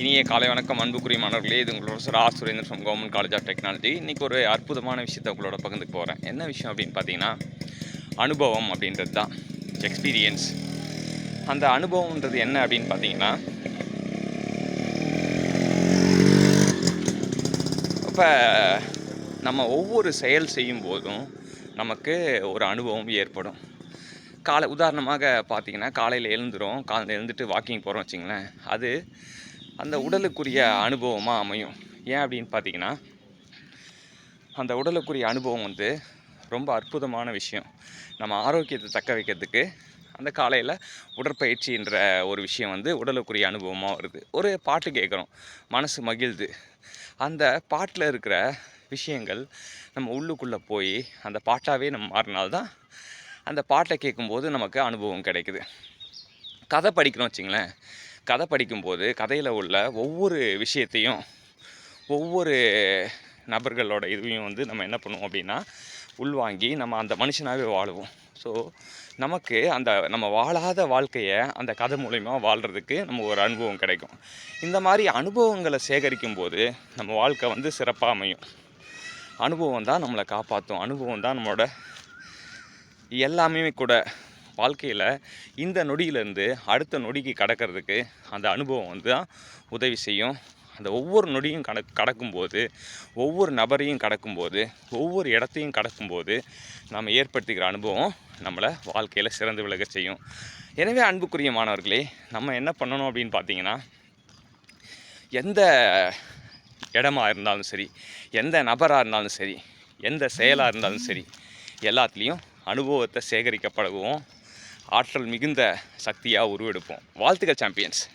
இனிய காலை வணக்கம். அன்புக்குரிய மாணவர்களே இது உங்களோட sir R Surender from government college of technology இன்றைக்கி ஒரு அற்புதமான விஷயத்தை உங்களோட பகிர்ந்துக்க போகிறேன் என்ன விஷயம் அப்படின்னு பார்த்தீங்கன்னா அனுபவம் அப்படின்றது தான். எக்ஸ்பீரியன்ஸ் அந்த அனுபவம்ன்றது என்ன அப்படின்னு பார்த்தீங்கன்னா இப்போ நம்ம ஒவ்வொரு செயல் செய்யும் போதும் நமக்கு ஒரு அனுபவம் ஏற்படும். காலை உதாரணமாக பார்த்தீங்கன்னா காலையில் எழுந்துரும் காலையில் எழுந்துட்டு வாக்கிங் போகிறோம் வச்சிங்களேன். அது அந்த உடலுக்குரிய அனுபவமாக அமையும். ஏன் அப்படின்னு பார்த்தீங்கன்னா அந்த உடலுக்குரிய அனுபவம் வந்து ரொம்ப அற்புதமான விஷயம். நம்ம ஆரோக்கியத்தை தக்க வைக்கிறதுக்கு அந்த காலையில் உடற்பயிற்சின்ற ஒரு விஷயம் வந்து உடலுக்குரிய அனுபவமாக வருது. ஒரு பாட்டு கேட்குறோம். மனசு மகிழ்து அந்த பாட்டில் இருக்கிற விஷயங்கள் நம்ம உள்ளுக்குள்ளே போய் அந்த பாட்டாகவே நம்ம மாறினால்தான் அந்த பாட்டை கேட்கும்போது நமக்கு அனுபவம் கிடைக்குது. கதை படிக்கிறோம் வச்சிங்களேன். கதை படிக்கும்போது கதையில் உள்ள ஒவ்வொரு விஷயத்தையும் ஒவ்வொரு நபர்களோட இதுவையும் வந்து நம்ம என்ன பண்ணுவோம் அப்படின்னா உள்வாங்கி நம்ம அந்த மனுஷனாகவே வாழுவோம். ஸோ நமக்கு அந்த நம்ம வாழாத வாழ்க்கையை அந்த கதை மூலயமா வாழ்கிறதுக்கு நம்ம ஒரு அனுபவம் கிடைக்கும். இந்த மாதிரி அனுபவங்களை சேகரிக்கும் போது நம்ம வாழ்க்கை வந்து சிறப்பாக அமையும். அனுபவம் தான் நம்மளை காப்பாற்றும் அனுபவம் தான் நம்மளோட எல்லாமே கூட வாழ்க்கையில் இந்த நொடியிலேருந்து அடுத்த நொடிக்கு கடக்கிறதுக்கு அந்த அனுபவம் வந்து தான் உதவி செய்யும். அந்த ஒவ்வொரு நொடியும் கட கடக்கும்போது ஒவ்வொரு நபரையும் கடக்கும்போது ஒவ்வொரு இடத்தையும் கடக்கும்போது நம்ம ஏற்படுத்திக்கிற அனுபவம் நம்மளை வாழ்க்கையில் சிறந்து விளக்க செய்யும். எனவே அன்புக்குரிய மாணவர்களே நம்ம என்ன பண்ணணும் அப்படின்னு பார்த்தீங்கன்னா எந்த இடமா இருந்தாலும் சரி எந்த நபராக இருந்தாலும் சரி எந்த செயலாக இருந்தாலும் சரி எல்லாத்துலேயும் அனுபவத்தை சேகரிக்க பழகுவோம் ஆற்றல் மிகுந்த சக்தியாக உருவெடுப்போம். வாழ்த்துக்கள் சாம்பியன்ஸ்